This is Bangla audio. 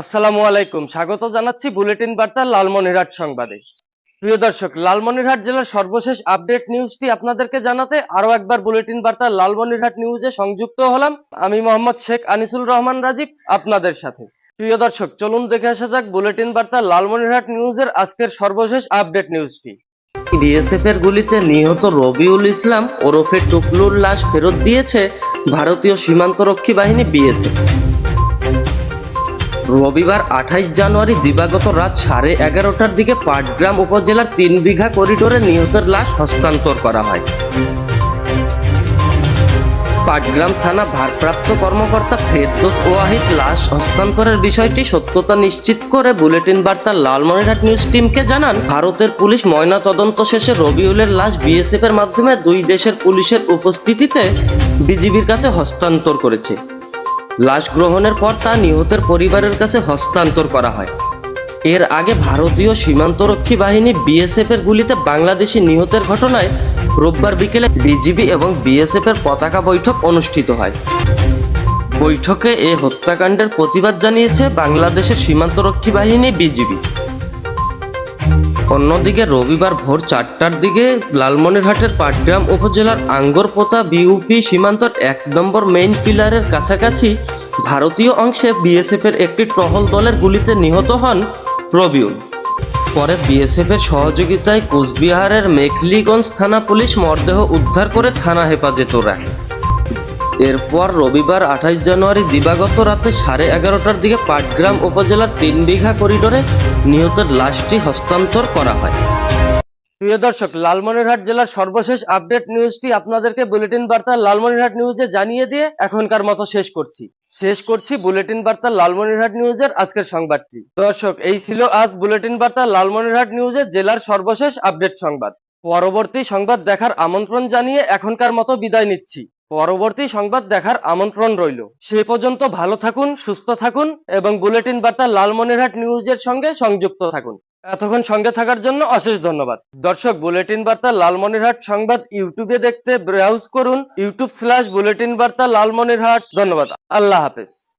আসসালামু আলাইকুম। স্বাগত জানাচ্ছি বুলেটিন বার্তা লালমনিরহাট সংবাদে। প্রিয় দর্শক, লালমনিরহাট জেলার সর্বশেষ আপডেট নিউজটি আপনাদেরকে জানাতে আরও একবার বুলেটিন বার্তা লালমনিরহাট নিউজে সংযুক্ত হলাম। আমি মোহাম্মদ শেখ আনিসুল রহমান রাজীব আপনাদের সাথে। প্রিয় দর্শক, চলুন দেখে আসা যাক বুলেটিন বার্তা লালমনিরহাট নিউজের আজকের সর্বশেষ আপডেট নিউজটি। বিএসএফ এর গুলিতে নিহত রবিউল ইসলাম ওরফে টুকলুর লাশ ফেরত দিয়েছে ভারতীয় সীমান্তরক্ষী বাহিনী বিএসএফ রবিবার আঠাইশ জানুয়ারি দিবাগত রাত সাড়ে এগারোটার দিকে পাটগ্রাম উপজেলার তিন বিঘা করিডোরে নিহতের লাশ হস্তান্তর করা হয়। পাটগ্রাম থানা ভারপ্রাপ্ত কর্মকর্তা ফেরদোস ওয়াহিদ লাশ হস্তান্তরের বিষয়টি সত্যতা নিশ্চিত করে বুলেটিন বার্তা লালমনিরহাট নিউজ টিমকে জানান, ভারতের পুলিশ ময়না তদন্ত শেষে রবিউলের লাশ বিএসএফ এর মাধ্যমে দুই দেশের পুলিশের উপস্থিতিতে বিজিবির কাছে হস্তান্তর করেছে। লাশ গ্রহণের পর তা নিহতের পরিবারের কাছে হস্তান্তর করা হয়। এর আগে ভারতীয় সীমান্তরক্ষী বাহিনী বিএসএফ এর গুলিতে বাংলাদেশি নিহতের ঘটনায় রোববার বিকেলে বিজিবি এবং বিএসএফ এর পতাকা বৈঠক অনুষ্ঠিত হয়। বৈঠকে এ হত্যাকাণ্ডের প্রতিবাদ জানিয়েছে বাংলাদেশের সীমান্তরক্ষী বাহিনী বিজিবি। অন্যদিকে রবিবার ভোর চারটার দিকে লালমনিরহাটের পাটগ্রাম উপজেলার আঙ্গরপোতা বিউপি সীমান্তর এক নম্বর মেইন পিলারের কাছাকাছি ভারতীয় অংশে বিএসএফ এর একটি টহল দলের গুলিতে নিহত হন রবিউল। পরে বিএসএফ এর সহযোগিতায় কোচবিহারের মেখলিগঞ্জ থানা পুলিশ মরদেহ উদ্ধার করে থানা হেফাজতে রাখে। এরপর রবিবার আঠাইশ জানুয়ারি দিবাগত রাতে সাড়ে এগারোটার দিকে পাটগ্রাম উপজেলার তিন বিঘা করিডোরে নিহতের লাশটি হস্তান্তর করা হয়। প্রিয় দর্শক, লালমনিরহাট জেলার সর্বশেষ আপডেট নিউজটি আপনাদেরকে বুলেটিন বার্তা লালমনিরহাট নিউজে জানিয়ে দিয়ে এখনকার মতো শেষ করছি। শেষ করছি বুলেটিন বার্তা লালমনিরহাট নিউজের আজকের সংবাদটি। দর্শক, এই ছিল আজ বুলেটিন বার্তা লালমনিরহাট নিউজের জেলার সর্বশেষ আপডেট সংবাদ। পরবর্তী সংবাদ দেখার আমন্ত্রণ জানিয়ে এখনকার মতো বিদায় নিচ্ছি। পরবর্তী সংবাদ দেখার আমন্ত্রণ রইল। সে পর্যন্ত ভালো থাকুন, সুস্থ থাকুন এবং বুলেটিন বার্তা লালমনিরহাট নিউজের সঙ্গে সংযুক্ত থাকুন। এতক্ষণ সঙ্গে থাকার জন্য অশেষ ধন্যবাদ। দর্শক, বুলেটিন বার্তা লালমনিরহাট সংবাদ ইউটিউবে দেখতে ব্রাউজ করুন ইউটিউব স্ল্যাশ বুলেটিন বার্তা লালমনিরহাট। ধন্যবাদ। আল্লাহ হাফেজ।